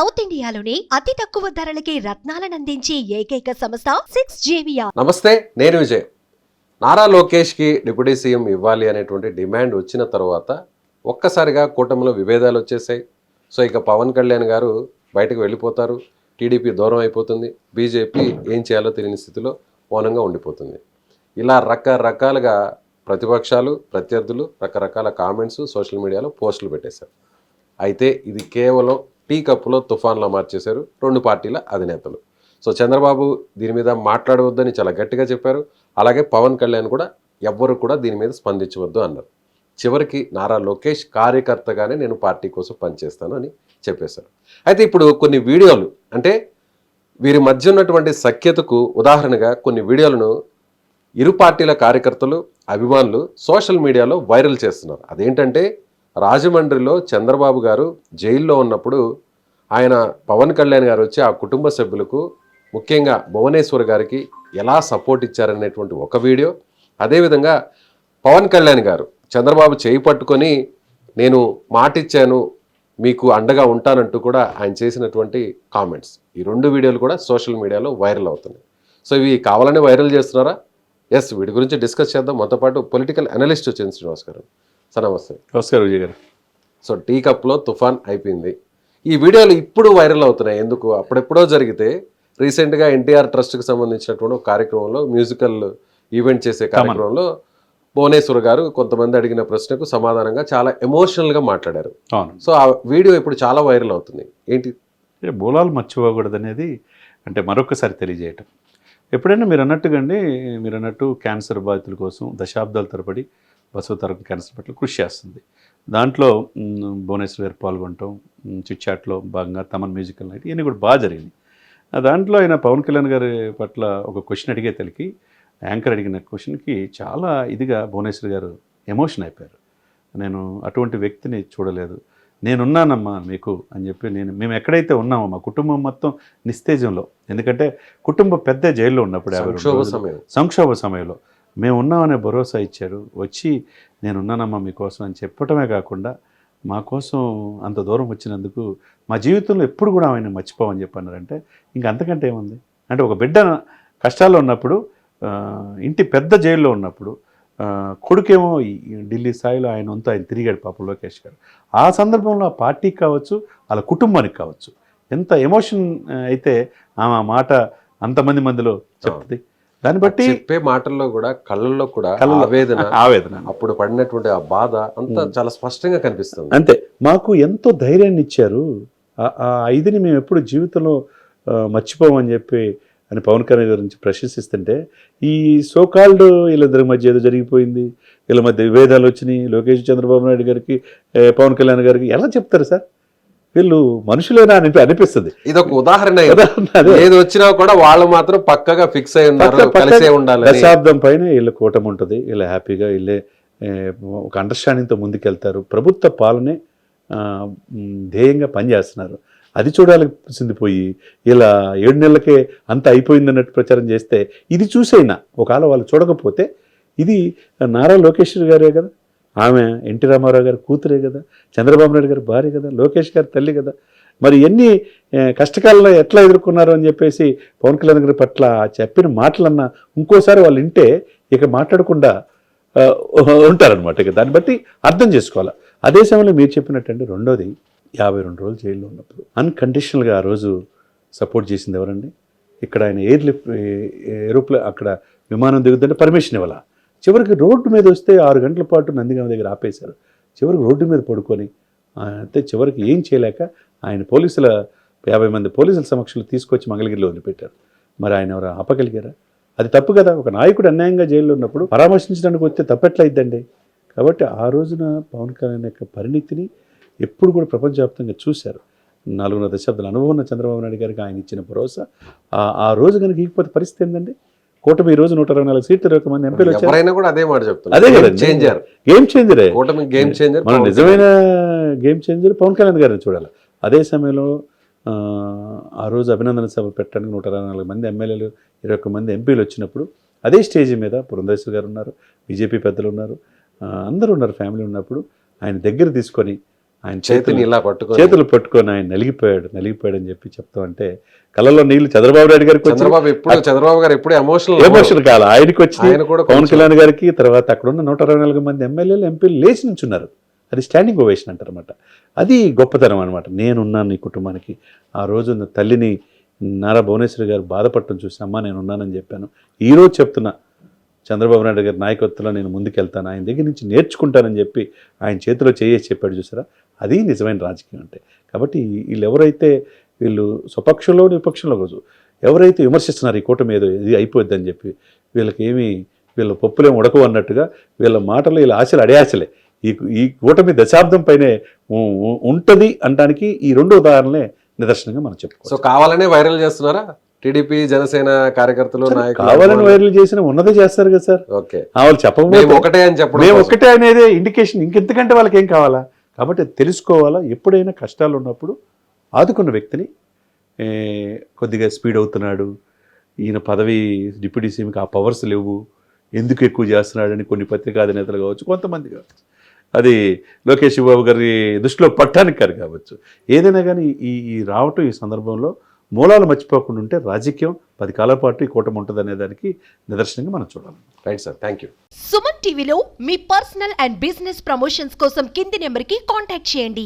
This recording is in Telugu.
సౌత్ ఇండియాలోని అతి తక్కువ ధరలకి రత్నాలనందించే ఏకైక సంస్థ సిక్స్ జేవియా నమస్తే నేను విజయ్. నారా లోకేష్కి డిప్యూటీ సీఎం ఇవ్వాలి అనేటువంటి డిమాండ్ వచ్చిన తర్వాత ఒక్కసారిగా కూటమిలో విభేదాలు వచ్చేసాయి. సో ఇక పవన్ కళ్యాణ్ గారు బయటకు వెళ్ళిపోతారు. టీడీపీ దూరం అయిపోతుంది. బీజేపీ ఏం చేయాలో తెలియని స్థితిలో మౌనంగా ఉండిపోతుంది. ఇలా రకరకాలుగా ప్రతిపక్షాలు ప్రత్యర్థులు రకరకాల కామెంట్స్ సోషల్ మీడియాలో పోస్టులు పెట్టేశారు. అయితే ఇది కేవలం టీ కప్పులో తుఫాన్లా మార్చేశారు రెండు పార్టీల అధినేతలు. సో చంద్రబాబు దీని మీద మాట్లాడవద్దని చాలా గట్టిగా చెప్పారు. అలాగే పవన్ కళ్యాణ్ కూడా ఎవ్వరు కూడా దీని మీద స్పందించవద్దు అన్నారు. చివరికి నారా లోకేష్ కార్యకర్తగానే నేను పార్టీ కోసం పనిచేస్తాను అని చెప్పేశారు. అయితే ఇప్పుడు కొన్ని వీడియోలు అంటే వీరి మధ్య ఉన్నటువంటి సఖ్యతకు ఉదాహరణగా కొన్ని వీడియోలను ఇరు పార్టీల కార్యకర్తలు అభిమానులు సోషల్ మీడియాలో వైరల్ చేస్తున్నారు. అదేంటంటే రాజమండ్రిలో చంద్రబాబు గారు జైల్లో ఉన్నప్పుడు ఆయన పవన్ కళ్యాణ్ గారు వచ్చి ఆ కుటుంబ సభ్యులకు ముఖ్యంగా భువనేశ్వర్ గారికి ఎలా సపోర్ట్ ఇచ్చారనేటువంటి ఒక వీడియో. అదేవిధంగా పవన్ కళ్యాణ్ గారు చంద్రబాబు చేయి పట్టుకొని నేను మాటిచ్చాను మీకు అండగా ఉంటానంటూ కూడా ఆయన చేసినటువంటి కామెంట్స్. ఈ రెండు వీడియోలు కూడా సోషల్ మీడియాలో వైరల్ అవుతున్నాయి. సో ఇవి కావాలని వైరల్ చేస్తున్నారా? ఎస్ వీటి గురించి డిస్కస్ చేద్దాం. మనతో పాటు పొలిటికల్ అనలిస్ట్ వచ్చింది శ్రీనివాస్ గారు. సార్ నమస్తే. నమస్కారం విజయ్ గారు. సో టీ కప్లో తుఫాన్ అయిపోయింది. ఈ వీడియోలు ఇప్పుడు వైరల్ అవుతున్నాయి. ఎందుకు? అప్పుడెప్పుడో జరిగితే రీసెంట్గా ఎన్టీఆర్ ట్రస్ట్కి సంబంధించినటువంటి ఒక కార్యక్రమంలో మ్యూజికల్ ఈవెంట్ చేసే కార్యక్రమంలో భువనేశ్వర్ గారు కొంతమంది అడిగిన ప్రశ్నకు సమాధానంగా చాలా ఎమోషనల్గా మాట్లాడారు. అవును. సో ఆ వీడియో ఇప్పుడు చాలా వైరల్ అవుతుంది. ఏంటి? మూలాలు మర్చిపోకూడదు అనేది అంటే మరొకసారి తెలియజేయటం. ఎప్పుడైనా మీరు అన్నట్టుగా అండి మీరు అన్నట్టు క్యాన్సర్ బాధితుల కోసం దశాబ్దాల తరబడి బసవతరం క్యాన్సర్ పట్ల కృషి చేస్తుంది. దాంట్లో భువనేశ్వర్ గారు పాల్గొనటం చిట్చాట్లో భాగంగా తమన్ మ్యూజికల్ నైట్ ఇవన్నీ కూడా బాగా జరిగింది. ఆ దాంట్లో ఆయన పవన్ కళ్యాణ్ గారి పట్ల ఒక క్వశ్చన్ అడిగే తలకి యాంకర్ అడిగిన క్వశ్చన్కి చాలా ఇదిగా భువనేశ్వర్ గారు ఎమోషన్ అయిపోయారు. నేను అటువంటి వ్యక్తిని చూడలేదు. నేనున్నానమ్మా మీకు అని చెప్పి నేను మేము ఎక్కడైతే ఉన్నామో మా కుటుంబం మొత్తం నిస్తేజంలో. ఎందుకంటే కుటుంబ పెద్ద జైల్లో ఉన్నప్పుడు సంక్షోభ సమయంలో. మేము ఉన్నామనే భరోసా ఇచ్చారు. వచ్చి నేనున్నానమ్మా మీకోసం అని చెప్పటమే కాకుండా మా కోసం అంత దూరం వచ్చినందుకు మా జీవితంలో ఎప్పుడు కూడా ఆయన మర్చిపోమని చెప్పి అన్నారంటే ఇంక అంతకంటే ఏముంది? అంటే ఒక బిడ్డ కష్టాల్లో ఉన్నప్పుడు ఇంటి పెద్ద జైల్లో ఉన్నప్పుడు కొడుకేమో ఢిల్లీ స్థాయిలో ఆయన వంతు ఆయన తిరిగాడు పాపం లోకేష్ గారు. ఆ సందర్భంలో ఆ పార్టీకి కావచ్చు వాళ్ళ కుటుంబానికి కావచ్చు ఎంత ఎమోషన్ అయితే ఆమె ఆ మాట అంతమంది మందిలో చెప్తుంది దాన్ని బట్టి చెప్పే మాటల్లో కూడా కళ్ళల్లో కూడా ఆవేదన ఆవేదన. అప్పుడు పడినటువంటి ఆ బాధ అంతా చాలా స్పష్టంగా కనిపిస్తుంది. అంతే. మాకు ఎంతో ధైర్యాన్ని ఇచ్చారు. ఆ- ఐదుని మేము ఎప్పుడు జీవితంలో మర్చిపోమని చెప్పి అని పవన్ కళ్యాణ్ గురించి ప్రశంసిస్తుంటే ఈ సోకాల్డ్ వీళ్ళిద్దరి మధ్య ఏదో జరిగిపోయింది. వీళ్ళ మధ్య విభేదాలు వచ్చినాయి. లోకేష్ చంద్రబాబు నాయుడు గారికి పవన్ కళ్యాణ్ గారికి ఎలా చెప్తారు సార్? వీళ్ళు మనుషులేనా అని అనిపిస్తుంది. ఇది. ఒక ఉదాహరణ. ఏది వచ్చినా కూడా వాళ్ళు మాత్రం పక్కగా ఫిక్స్ అయి ఉన్నారు కలిసే ఉండాలి దశాబ్దం పైన వీళ్ళ కూటమి ఉంటుంది. వీళ్ళు హ్యాపీగా వీళ్ళే ఒక అండర్స్టాండింగ్తో ముందుకెళ్తారు. ప్రభుత్వ పాలనే ధ్యేయంగా పనిచేస్తున్నారు. అది చూడాల్సింది పోయి ఇలా ఏడు నెలలకే అంత అయిపోయింది అన్నట్టు ప్రచారం చేస్తే ఇది చూసైనా ఒకవేళ వాళ్ళు చూడకపోతే ఇది నారా లోకేష్ గారే కదా. ఆమె ఎన్టీ రామారావు గారి కూతురే కదా చంద్రబాబు నాయుడు గారి భార్య కదా లోకేష్ గారి తల్లి కదా. మరి ఎన్ని కష్టకాలంలో ఎట్లా ఎదుర్కొన్నారు అని చెప్పేసి పవన్ కళ్యాణ్ గారి పట్ల చెప్పిన మాటలన్నా ఇంకోసారి వాళ్ళు వింటే ఇక మాట్లాడకుండా ఉంటారనమాట ఇక దాన్ని బట్టి అర్థం చేసుకోవాలి. అదే సమయంలో మీరు చెప్పినట్టండి రెండోది యాభై రెండు రోజులు జైల్లో ఉన్నప్పుడు. అన్కండిషనల్గా ఆ రోజు సపోర్ట్ చేసింది ఎవరండి? ఇక్కడ ఆయన ఎయిర్ లిఫ్ట్ ఏరోప్లేన్ అక్కడ విమానం దిగుతుంటే పర్మిషన్ ఇవ్వాలా? చివరికి రోడ్డు మీద వస్తే ఆరు గంటల పాటు నందిగామ దగ్గర ఆపేశారు. చివరికి రోడ్డు మీద పడుకొని అయితే చివరికి ఏం చేయలేక ఆయన పోలీసుల యాభై మంది పోలీసుల సమక్షంలో తీసుకొచ్చి మంగళగిరిలో వదిలిపెట్టారు. మరి ఆయన ఎవరు ఆపగలిగారా? అది తప్పు కదా. ఒక నాయకుడు అన్యాయంగా జైల్లో ఉన్నప్పుడు పరామర్శించడానికి వస్తే తప్పెట్లయిద్దండి కాబట్టి ఆ రోజున పవన్ కళ్యాణ్ యొక్క పరిణితిని ఎప్పుడు కూడా ప్రపంచవ్యాప్తంగా చూశారు. నాలుగున్నర దశాబ్దాల అనుభవం ఉన్న చంద్రబాబు నాయుడు గారికి ఆయన ఇచ్చిన భరోసా. ఆ- ఆ రోజు కనుక ఇకపోతే పరిస్థితి ఏంటండి కూటమి ఈ రోజు నూట ఇరవై నాలుగు సీట్లు ఇరవై ఒక మంది ఎంపీలు వచ్చారు. ఎవరైనా కూడా అదే మాట అదే చెప్తున్నారు కదా చేంజర్ గేమ్ చేంజరే కూటమి గేమ్ చేంజర్ మనం నిజమైన గేమ్ చేంజర్ పవన్ కళ్యాణ్ గారిని చూడాలి. అదే సమయంలో ఆ, రోజు అభినందన సభ పెట్టడానికి నూట ఇరవై నాలుగు మంది ఎమ్మెల్యేలు ఇరవై ఒక్క మంది ఎంపీలు వచ్చినప్పుడు అదే స్టేజ్ మీద పురంధేశ్వర్ గారు ఉన్నారు బీజేపీ పెద్దలు ఉన్నారు అందరూ ఉన్నారు ఫ్యామిలీ ఉన్నప్పుడు ఆయన దగ్గర తీసుకొని ఆయన చేతిని ఇలా పట్టుకొని చేతులు పట్టుకొని ఆయన నలిగిపోయాడు నలిగిపోయాడు అని చెప్పి చెప్తా అంటే కళ్ళలో నీళ్ళు చంద్రబాబు నాయుడు గారికి చంద్రబాబు ఎప్పుడు చంద్రబాబు గారు ఎప్పుడు ఎమోషనల్ ఎమోషన్ కాల ఆయనకి వచ్చి పవన్ కళ్యాణ్ గారికి తర్వాత అక్కడ ఉన్న నూట అరవై నాలుగు మంది ఎమ్మెల్యేలు ఎంపీలు లేచి నుంచున్నారు. అది స్టాండింగ్ ఓవేషన్ అంటారన్నమాట. అది గొప్పతనం అనమాట నేనున్నాను ఈ కుటుంబానికి. ఆ రోజు తల్లిని నారా భువనేశ్వరి గారు బాధపడటం చూసి అమ్మా నేను ఉన్నానని చెప్పాను. ఈ రోజు చెప్తున్నా చంద్రబాబు నాయుడు గారి నాయకత్వంలో నేను ముందుకెళ్తాను ఆయన దగ్గర నుంచి నేర్చుకుంటానని చెప్పి ఆయన చేతిలో చేయేసి చెప్పాడు చూసారా? అది నిజమైన రాజకీయం అంటే. కాబట్టి వీళ్ళు ఎవరైతే వీళ్ళు స్వపక్షంలో విపక్షంలో కాదు ఎవరైతే విమర్శిస్తున్నారు ఈ కూటమి ఏదో ఇది అయిపోద్దని చెప్పి వీళ్ళకి ఏమీ వీళ్ళ పప్పులేం ఉడకవు అన్నట్టుగా వీళ్ళ మాటలు వీళ్ళ ఆశలు అడయాశలే. ఈ ఈ కూటమి దశాబ్దం పైనే ఉంటుంది అంటానికి అనడానికి ఈ రెండు ఉదాహరణలే నిదర్శనంగా మనం సో కావాలనే వైరల్ చేస్తున్నారా? టీడీపీ జనసేన కార్యకర్తలు కావాలని వైరల్ చేసిన ఉన్నదే చేస్తారు కదా సార్. ఓకే. వాళ్ళు చెప్పకపోతే ఒకటే అని చెప్పడం మేము కోసం. ఒక్కటే అనేది ఇండికేషన్ ఇంకెంతకంటే వాళ్ళకి ఏం కావాలా? కాబట్టి తెలుసుకోవాలా? ఎప్పుడైనా కష్టాలు ఉన్నప్పుడు ఆదుకున్న వ్యక్తిని కొద్దిగా స్పీడ్ అవుతున్నాడు ఈయన పదవి డిప్యూటీ సీఎంకి ఆ పవర్స్ లేవు ఎందుకు ఎక్కువ చేస్తున్నాడని కొన్ని పత్రికా అధినేతలు కావచ్చు కొంతమంది కావచ్చు. అది లోకేష్ బాబు గారి దృష్టిలో పట్టానికి కాదు కావచ్చు. ఏదైనా కానీ ఈ రావటం ఈ సందర్భంలో మూలాలు మర్చిపోకుండా ఉంటే రాజకీయం పది కాలాల పాటు ఈ కూటమి ఉంటుంది అనే దానికి నిదర్శనంగా మనం చూడాలి. Right sir thank you Suman టీవీలో మీ పర్సనల్ అండ్ బిజినెస్ ప్రమోషన్స్ కోసం కింది నెంబర్కి కాంటాక్ట్ చేయండి.